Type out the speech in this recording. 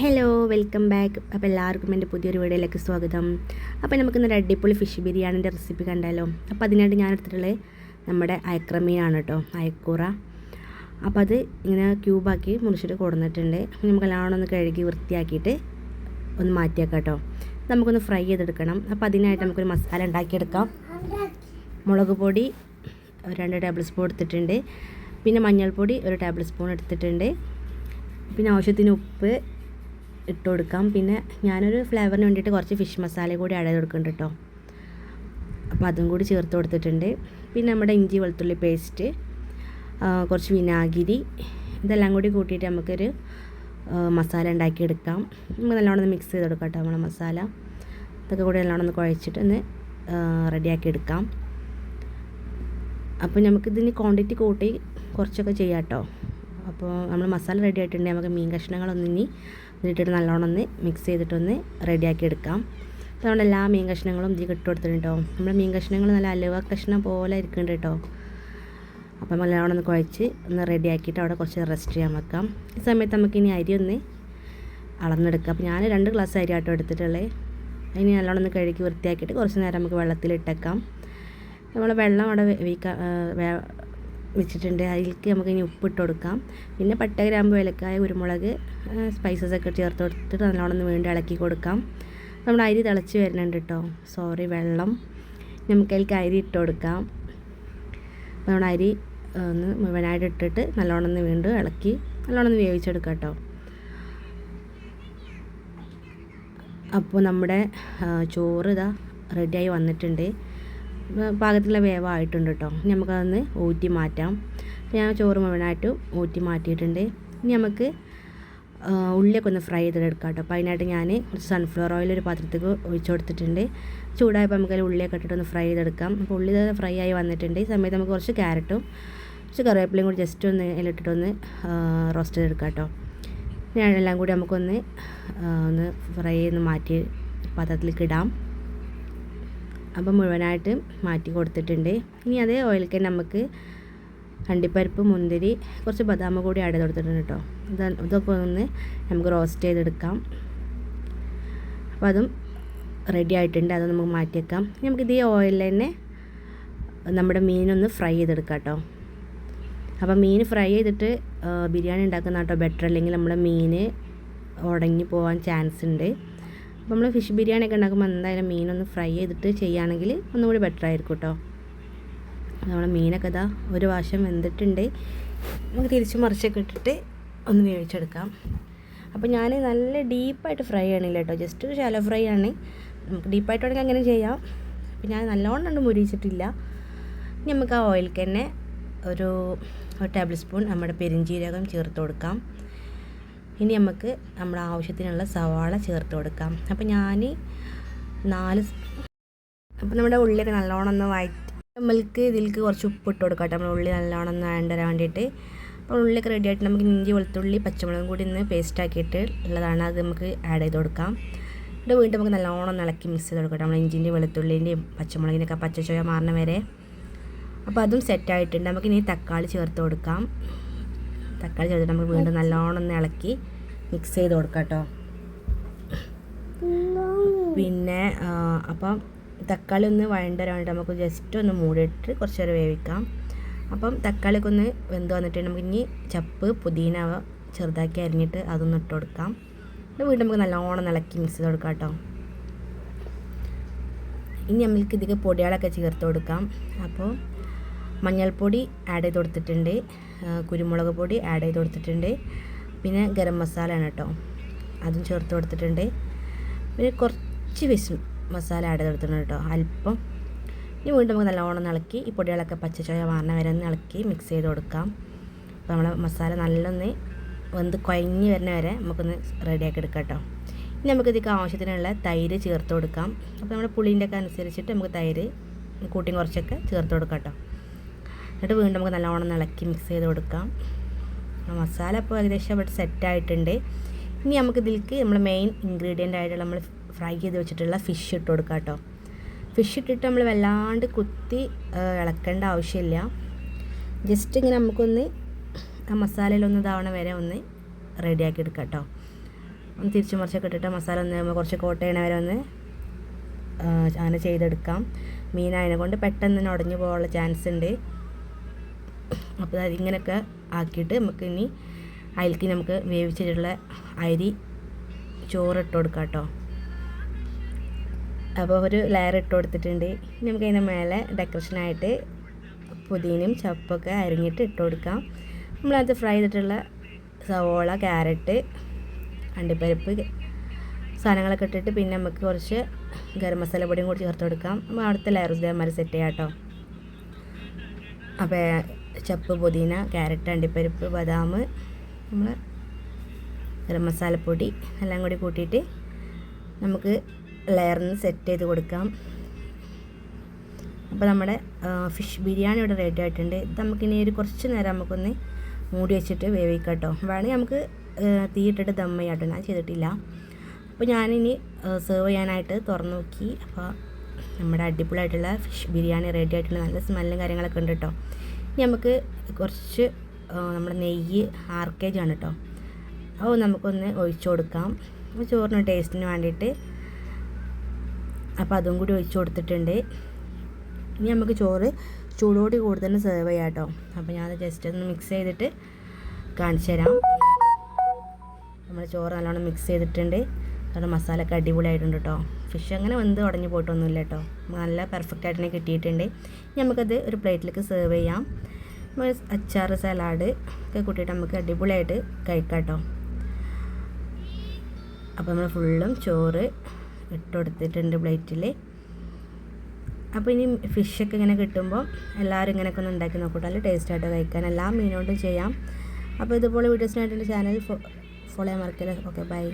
Hello welcome back അപ്പോൾ എല്ലാവർക്കും എന്റെ പുതിയൊരു വീഡിയോയിലേക്ക് സ്വാഗതം. അപ്പോൾ നമുക്കിന്നൊരു അടിപൊളി ഫിഷ് ബിരിയാണിന്റെ റെസിപ്പി കണ്ടാലോ അപ്പോൾ അതിനായിട്ട് ഞാൻ എടുത്തിട്ടുള്ളത് നമ്മുടെ അയക്രമീനാണ് കേട്ടോ അയക്കൂറ. അപ്പോൾ അത് ഇങ്ങനെ ക്യൂബാക്കി മുറിച്ചിട്ട് കൊടുന്നിട്ടുണ്ട്. നമുക്ക് എല്ലാം ഒന്ന് കഴുകി വൃത്തിയാക്കിയിട്ട് ഒന്ന് മാറ്റിയേക്കാം കേട്ടോ നമുക്കൊന്ന് ഫ്രൈ ചെയ്തെടുക്കണം. അപ്പോൾ അതിനായിട്ട് നമുക്കൊരു മസാല ഉണ്ടാക്കിയെടുക്കാം. മുളക് പൊടി രണ്ട് ടേബിൾ സ്പൂൺ എടുത്തിട്ടുണ്ട്. പിന്നെ മഞ്ഞൾപ്പൊടി ഒരു ടേബിൾ സ്പൂൺ എടുത്തിട്ടുണ്ട്. പിന്നെ ആവശ്യത്തിന് ഉപ്പ് ഇട്ട് കൊടുക്കാം പിന്നെ ഞാനൊരു ഫ്ലേവറിന് വേണ്ടിയിട്ട് കുറച്ച് ഫിഷ് മസാല കൂടി ആഡ് ചെയ്ത് കൊടുക്കുന്നുണ്ട് കേട്ടോ അപ്പോൾ അതും കൂടി ചേർത്ത് കൊടുത്തിട്ടുണ്ട്. പിന്നെ നമ്മുടെ ഇഞ്ചി വെളുത്തുള്ളി പേസ്റ്റ് കുറച്ച് വിനാഗിരി ഇതെല്ലാം കൂടി കൂട്ടിയിട്ട് നമുക്കൊരു മസാല ഉണ്ടാക്കിയെടുക്കാം. നമുക്ക് നല്ലോണം ഒന്ന് മിക്സ് ചെയ്ത് കൊടുക്കാം കേട്ടോ നമ്മുടെ മസാല ഇതൊക്കെ കൂടി നല്ലോണം ഒന്ന് കുഴച്ചിട്ട് ഒന്ന് റെഡിയാക്കി എടുക്കാം. അപ്പോൾ നമുക്കിതിന് ക്വാണ്ടിറ്റി കൂട്ടി കുറച്ചൊക്കെ ചെയ്യാം കേട്ടോ അപ്പോൾ നമ്മൾ മസാല റെഡി ആയിട്ടുണ്ടെങ്കിൽ നമുക്ക് മീൻ കഷ്ണങ്ങളൊന്നും ഇനി ഇതിട്ടിട്ട് നല്ലോണം ഒന്ന് മിക്സ് ചെയ്തിട്ടൊന്ന് റെഡിയാക്കി എടുക്കാം. അതുകൊണ്ട് എല്ലാ മീൻ കഷ്ണങ്ങളും ഇതിൽ ഇട്ട് കൊടുത്തിട്ടുണ്ട് കേട്ടോ നമ്മുടെ മീൻ കഷ്ണങ്ങൾ നല്ല അലുവ കഷ്ണം പോലെ ഇരിക്കുന്നുണ്ട് കേട്ടോ അപ്പം നല്ലോണം ഒന്ന് കുഴച്ച് ഒന്ന് റെഡിയാക്കിയിട്ട് അവിടെ കുറച്ച് റെസ്റ്റ് ചെയ്യാൻ വെക്കാം. ഈ സമയത്ത് നമുക്ക് ഇനി അരി ഒന്ന് അളന്നെടുക്കാം. അപ്പോൾ ഞാൻ രണ്ട് ഗ്ലാസ് അരി ആട്ടോ എടുത്തിട്ടുള്ളത് അതിന് നല്ലോണം ഒന്ന് കഴുകി വൃത്തിയാക്കിയിട്ട് കുറച്ച് നേരം നമുക്ക് വെള്ളത്തിലിട്ടേക്കാം. നമ്മൾ വെള്ളം അവിടെ വേവിക്കാൻ വെച്ചിട്ടുണ്ട്. അതിലേക്ക് നമുക്ക് ഇനി ഉപ്പിട്ട് കൊടുക്കാം. പിന്നെ പട്ട ഗ്രാമ്പ് ഏലക്കായ കുരുമുളക് സ്പൈസസ് ഒക്കെ ചേർത്ത് കൊടുത്തിട്ട് നല്ലോണം വീണ്ടും ഇളക്കി കൊടുക്കാം. നമ്മൾ അരി തിളച്ച് വരുന്നുണ്ട് കേട്ടോ സോറി വെള്ളം. നമുക്ക് അതിലേക്ക് അരി ഇട്ട് കൊടുക്കാം. അപ്പോൾ നമ്മുടെ അരി ഒന്ന് മുഴുവനായിട്ട് ഇട്ടിട്ട് നല്ലോണം ഒന്ന് വീണ്ടും ഇളക്കി നല്ലോണം ഒന്ന് വേവിച്ചെടുക്കാം കേട്ടോ അപ്പോൾ നമ്മുടെ ചോറ് ഇതാ റെഡിയായി വന്നിട്ടുണ്ട്. പാകത്തിലുള്ള വേവായിട്ടുണ്ട് കേട്ടോ നമുക്കതൊന്ന് ഊറ്റി മാറ്റാം. ഞാൻ ചോറ് മുഴുവനായിട്ട് ഊറ്റി മാറ്റിയിട്ടുണ്ട്. ഇനി നമുക്ക് ഉള്ളിയൊക്കെ ഒന്ന് ഫ്രൈ ചെയ്തെടുക്കാം കേട്ടോ അപ്പോൾ അതിനായിട്ട് ഞാൻ കുറച്ച് സൺഫ്ലവർ ഓയിൽ ഒരു പാത്രത്തേക്ക് ഒഴിച്ചു കൊടുത്തിട്ടുണ്ട്. ചൂടായപ്പോൾ നമുക്ക് അതിൽ ഉള്ളിയൊക്കെ ഇട്ടിട്ടൊന്ന് ഫ്രൈ ചെയ്തെടുക്കാം. അപ്പോൾ ഉള്ളി ഫ്രൈ ആയി വന്നിട്ടുണ്ട്. ഈ സമയത്ത് നമുക്ക് കുറച്ച് ക്യാരറ്റും കുറച്ച് കറിവേപ്പിലയും കൂടി ജസ്റ്റ് ഒന്ന് അതിലിട്ടിട്ടൊന്ന് റോസ്റ്റ് ചെയ്തെടുക്കാം കേട്ടോ ഞാൻ എല്ലാം കൂടി നമുക്കൊന്ന് ഒന്ന് ഫ്രൈ ചെയ്ത് മാറ്റി പാത്രത്തിലേക്ക് ഇടാം. അപ്പം മുഴുവനായിട്ട് മാറ്റി കൊടുത്തിട്ടുണ്ട്. ഇനി അതേ തന്നെ നമുക്ക് അണ്ടിപ്പരിപ്പ് മുന്തിരി കുറച്ച് ബദാമ കൂടി ആഡ് ചെയ്ത് കൊടുത്തിട്ടുണ്ട് കേട്ടോ ഇത് ഇതൊക്കെ ഒന്ന് നമുക്ക് റോസ്റ്റ് ചെയ്തെടുക്കാം. അപ്പോൾ അതും റെഡി ആയിട്ടുണ്ട്. അത് നമുക്ക് മാറ്റിയേക്കാം നമുക്ക് ഇതേ ഓയിലിൽ തന്നെ നമ്മുടെ മീനൊന്ന് ഫ്രൈ ചെയ്തെടുക്കാം കേട്ടോ അപ്പോൾ മീൻ ഫ്രൈ ചെയ്തിട്ട് ബിരിയാണി ഉണ്ടാക്കുന്ന കേട്ടോ ബെറ്റർ അല്ലെങ്കിൽ നമ്മുടെ മീൻ ഉടങ്ങി പോകാൻ ചാൻസ് ഉണ്ട്. അപ്പോൾ നമ്മൾ ഫിഷ് ബിരിയാണി ഒക്കെ ഉണ്ടാക്കുമ്പോൾ എന്തായാലും മീനൊന്ന് ഫ്രൈ ചെയ്തിട്ട് ചെയ്യുകയാണെങ്കിൽ ഒന്നുകൂടി ബെറ്റർ ആയിരിക്കും കേട്ടോ നമ്മുടെ മീനൊക്കെ ഇതാ ഒരു വാശം വെന്തിട്ടുണ്ട്. നമുക്ക് തിരിച്ച് മറിച്ചൊക്കെ ഇട്ടിട്ട് ഒന്ന് വേവിച്ചെടുക്കാം. അപ്പോൾ ഞാൻ നല്ല ഡീപ്പായിട്ട് ഫ്രൈ ആണില്ല കേട്ടോ ജസ്റ്റ് ഒരു ശാലോ ഫ്രൈ ആണ്. നമുക്ക് ഡീപ്പായിട്ട് വേണമെങ്കിൽ അങ്ങനെ ചെയ്യാം. അപ്പോൾ ഞാൻ നല്ലോണം കണ്ട് മുരിച്ചിട്ടില്ല നമുക്ക് ആ ഓയിലിൽ തന്നെ ഒരു ടേബിൾ സ്പൂൺ നമ്മുടെ പെരിഞ്ചീരകം ചേർത്ത് കൊടുക്കാം. ഇനി നമുക്ക് നമ്മുടെ ആവശ്യത്തിനുള്ള സവാള ചേർത്ത് കൊടുക്കാം. അപ്പോൾ ഞാൻ നാല് അപ്പോൾ നമ്മുടെ ഉള്ളിയൊക്കെ നല്ലോണം ഒന്ന് വഴറ്റി നമ്മൾക്ക് ഇതിലേക്ക് കുറച്ച് ഉപ്പ് ഇട്ട് കൊടുക്കാം നമ്മുടെ ഉള്ളി നല്ലോണം ഒന്ന് വേണ്ടിയിട്ട്. അപ്പോൾ ഉള്ളിയൊക്കെ റെഡി ആയിട്ട് നമുക്ക് ഇഞ്ചി വെളുത്തുള്ളി പച്ചമുളകും കൂടി ഇന്ന് പേസ്റ്റ് ആക്കിയിട്ട് ഉള്ളതാണ്. അത് നമുക്ക് ആഡ് ചെയ്ത് കൊടുക്കാം. ഇവിടെ വീണ്ടും നമുക്ക് നല്ലോണം ഇളക്കി മിക്സ് ചെയ്ത് കൊടുക്കാം. നമ്മൾ ഇഞ്ചിന്റെയും വെളുത്തുള്ളിന്റെയും പച്ചമുളകിന്റെയൊക്കെ പച്ചച്ചോയ മാറണ വരെ. അപ്പോൾ അതും സെറ്റായിട്ടുണ്ട് നമുക്ക് ഇനി തക്കാളി ചേർത്ത് കൊടുക്കാം. തക്കാളി ചേർത്തിട്ട് നമ്മൾ വീണ്ടും നല്ലോണം ഒന്ന് ഇളക്കി മിക്സ് ചെയ്ത് കൊടുക്കാം കേട്ടോ. പിന്നെ അപ്പം തക്കാളി ഒന്ന് വഴണ്ടരാണ്ട് നമുക്ക് ജസ്റ്റ് ഒന്ന് മൂടിയിട്ട് കുറച്ച് നേരം വേവിക്കാം. അപ്പം തക്കാളിയൊക്കെ ഒന്ന് വെന്ത് വന്നിട്ട് നമുക്ക് ഇനി ചപ്പ് പുതിന ചെറുതാക്കി അരിഞ്ഞിട്ട് അതൊന്ന് ഇട്ട് കൊടുക്കാം. വീണ്ടും നമുക്ക് നല്ലോണം ഇളക്കി മിക്സ് ചെയ്ത് കൊടുക്കാം കേട്ടോ. ഇനി നമ്മൾക്ക് ഇതിലേക്ക് പൊടികളൊക്കെ ചേർത്ത് കൊടുക്കാം. അപ്പോൾ മഞ്ഞൾപ്പൊടി ആഡ് ചെയ്ത് കൊടുത്തിട്ടുണ്ട്. കുരുമുളക് പൊടി ആഡ് ചെയ്ത് കൊടുത്തിട്ടുണ്ട്. പിന്നെ ഗരം മസാലയാണ് കേട്ടോ അതും ചേർത്ത് കൊടുത്തിട്ടുണ്ട്. പിന്നെ കുറച്ച് വിസ് മസാല ആഡ് ചെയ്ത് കൊടുത്തിട്ടുണ്ട് കേട്ടോ അല്പം. ഇനി വീണ്ടും നമുക്ക് നല്ലോണം ഇളക്കി ഈ പൊടികളൊക്കെ പച്ചച്ചോയ വാർന്ന വരെ ഒന്ന് ഇളക്കി മിക്സ് ചെയ്ത് കൊടുക്കാം. അപ്പോൾ നമ്മളെ മസാല നല്ലൊന്ന് വെന്ത് കുഴഞ്ഞ് വരുന്ന വരെ നമുക്കൊന്ന് റെഡിയാക്കി എടുക്കാം കേട്ടോ ഇനി നമുക്ക് ഇതിലേക്ക് ആവശ്യത്തിനുള്ള തൈര് ചേർത്ത് കൊടുക്കാം. അപ്പോൾ നമ്മുടെ പുളീന്റെ ഒക്കെ അനുസരിച്ചിട്ട് നമുക്ക് തൈര് കൂട്ടിയും കുറച്ചൊക്കെ ചേർത്ത് കൊടുക്കാം കേട്ടോ എന്നിട്ട് വീണ്ടും നമുക്ക് നല്ലോണം ഇളക്കി മിക്സ് ചെയ്ത് കൊടുക്കാം. മസാല ഇപ്പോൾ ഏകദേശം അവിടെ സെറ്റായിട്ടുണ്ട് ഇനി നമുക്ക് ഇതിലേക്ക് നമ്മൾ മെയിൻ ഇൻഗ്രീഡിയന്റ് ആയിട്ടുള്ള നമ്മൾ ഫ്രൈ ചെയ്ത് വെച്ചിട്ടുള്ള ഫിഷ് ഇട്ട് കൊടുക്കാം കേട്ടോ. ഫിഷ് ഇട്ടിട്ട് നമ്മൾ വല്ലാണ്ട് കുത്തി ഇളക്കേണ്ട ആവശ്യമില്ല. ജസ്റ്റ് ഇങ്ങനെ നമുക്കൊന്ന് ആ മസാലയിലൊന്ന് ഇതാവണ വരെ ഒന്ന് റെഡിയാക്കി എടുക്കാം കേട്ടോ. ഒന്ന് തിരിച്ചു മറിച്ചൊക്കെ ഇട്ടിട്ട് മസാല ഒന്ന് കുറച്ച് കോട്ട് ചെയ്യണ വരെ ഒന്ന് അങ്ങനെ ചെയ്തെടുക്കാം. മീനായതിനെ കൊണ്ട് പെട്ടെന്ന് തന്നെ ഉടഞ്ഞു പോകാനുള്ള ചാൻസ് ഉണ്ട്. അപ്പോൾ ഇങ്ങനെയൊക്കെ ആക്കിയിട്ട് നമുക്ക് ഇനി അതിലേക്ക് നമുക്ക് വേവിച്ചിട്ടുള്ള അരി ചോറിട്ട് കൊടുക്കാം കേട്ടോ. അപ്പോൾ ഒരു ലെയർ ഇട്ട് കൊടുത്തിട്ടുണ്ട്. ഇനി നമുക്ക് അതിന്റെ മേലെ ഡെക്കറേഷനായിട്ട് പുതിനയും ചപ്പൊക്കെ അരിഞ്ഞിട്ട് ഇട്ട് കൊടുക്കാം. നമ്മളത് ഫ്രൈ ചെയ്തിട്ടുള്ള സവോള ക്യാരറ്റ് അണ്ടിപ്പരിപ്പ് സാധനങ്ങളൊക്കെ ഇട്ടിട്ട് പിന്നെ നമുക്ക് കുറച്ച് ഗരം മസാല പൊടിയും കൂടി ചേർത്ത് കൊടുക്കാം. നമ്മൾ അടുത്ത ലെയർ ഇതേമാതിരി സെറ്റ് ചെയ്യാം കേട്ടോ. അപ്പോൾ ചപ്പ് പുതിന ക്യാരറ്റ് അണ്ടിപ്പരിപ്പ് ബദാം നമ്മൾ ഗരം മസാലപ്പൊടി എല്ലാം കൂടി കൂട്ടിയിട്ട് നമുക്ക് ലെയറിന് സെറ്റ് ചെയ്ത് കൊടുക്കാം. അപ്പോൾ നമ്മുടെ ഫിഷ് ബിരിയാണി ഇവിടെ റെഡി ആയിട്ടുണ്ട്. ഇത് നമുക്കിനി ഒരു കുറച്ച് നേരം നമുക്കൊന്ന് മൂടി വെച്ചിട്ട് വേവിക്കാം കേട്ടോ വേണമെങ്കിൽ നമുക്ക് തീയിട്ടിട്ട് ദം ചെയ്യാട്ടോ. ഞാൻ ചെയ്തിട്ടില്ല. അപ്പോൾ ഞാനിനി സെർവ് ചെയ്യാനായിട്ട് തുറന്നു നോക്കി. അപ്പോൾ നമ്മുടെ അടിപൊളിയായിട്ടുള്ള ഫിഷ് ബിരിയാണി റെഡി ആയിട്ടുണ്ട്. നല്ല സ്മെല്ലും കാര്യങ്ങളൊക്കെ ഉണ്ട് കേട്ടോ നമുക്ക് കുറച്ച് നമ്മുടെ നെയ്യ് ആർ കെ ജി ആണ് കേട്ടോ അപ്പോൾ നമുക്കൊന്ന് ഒഴിച്ചു കൊടുക്കാം. ചോറിന് ടേസ്റ്റിന് വേണ്ടിയിട്ട്. അപ്പോൾ അതും കൂടി ഒഴിച്ചു കൊടുത്തിട്ടുണ്ട്. ഇനി നമുക്ക് ചോറ് ചൂടോടി കൂടുതൽ സെർവ് ചെയ്യാം കേട്ടോ അപ്പോൾ ഞാൻ ജസ്റ്റ് ഒന്ന് മിക്സ് ചെയ്തിട്ട് കാണിച്ചു തരാം. നമ്മൾ ചോറ് നല്ലോണം മിക്സ് ചെയ്തിട്ടുണ്ട്. അതുകൊണ്ട് മസാലയൊക്കെ അടിപൊളിയായിട്ടുണ്ട് കേട്ടോ ഫിഷ് അങ്ങനെ വെന്ത് ഉടഞ്ഞു പോയിട്ടൊന്നുമില്ല കേട്ടോ. നല്ല പെർഫെക്റ്റ് ആയിട്ട് തന്നെ കിട്ടിയിട്ടുണ്ട്. നമുക്കത് ഒരു പ്ലേറ്റിലേക്ക് സെർവ് ചെയ്യാം. അച്ചാർ സലാഡ് ഒക്കെ കൂട്ടിയിട്ട് നമുക്ക് അടിപൊളിയായിട്ട് കഴിക്കാം കേട്ടോ. അപ്പോൾ നമ്മൾ ഫുള്ളും ചോറ് ഇട്ട് കൊടുത്തിട്ടുണ്ട് പ്ലേറ്റിൽ അപ്പോൾ ഇനി ഫിഷൊക്കെ ഇങ്ങനെ കിട്ടുമ്പോൾ എല്ലാവരും ഇങ്ങനെയൊക്കെ ഒന്ന് ഉണ്ടാക്കി നോക്കട്ടെ നല്ല ടേസ്റ്റായിട്ട് കഴിക്കാൻ. എല്ലാ മീനോണ്ടും ചെയ്യാം. അപ്പോൾ ഇതുപോലെ വീഡിയോസിനായിട്ട് ചാനൽ ഫോളോ ചെയ്യാൻ മറക്കില്ല. Okay bye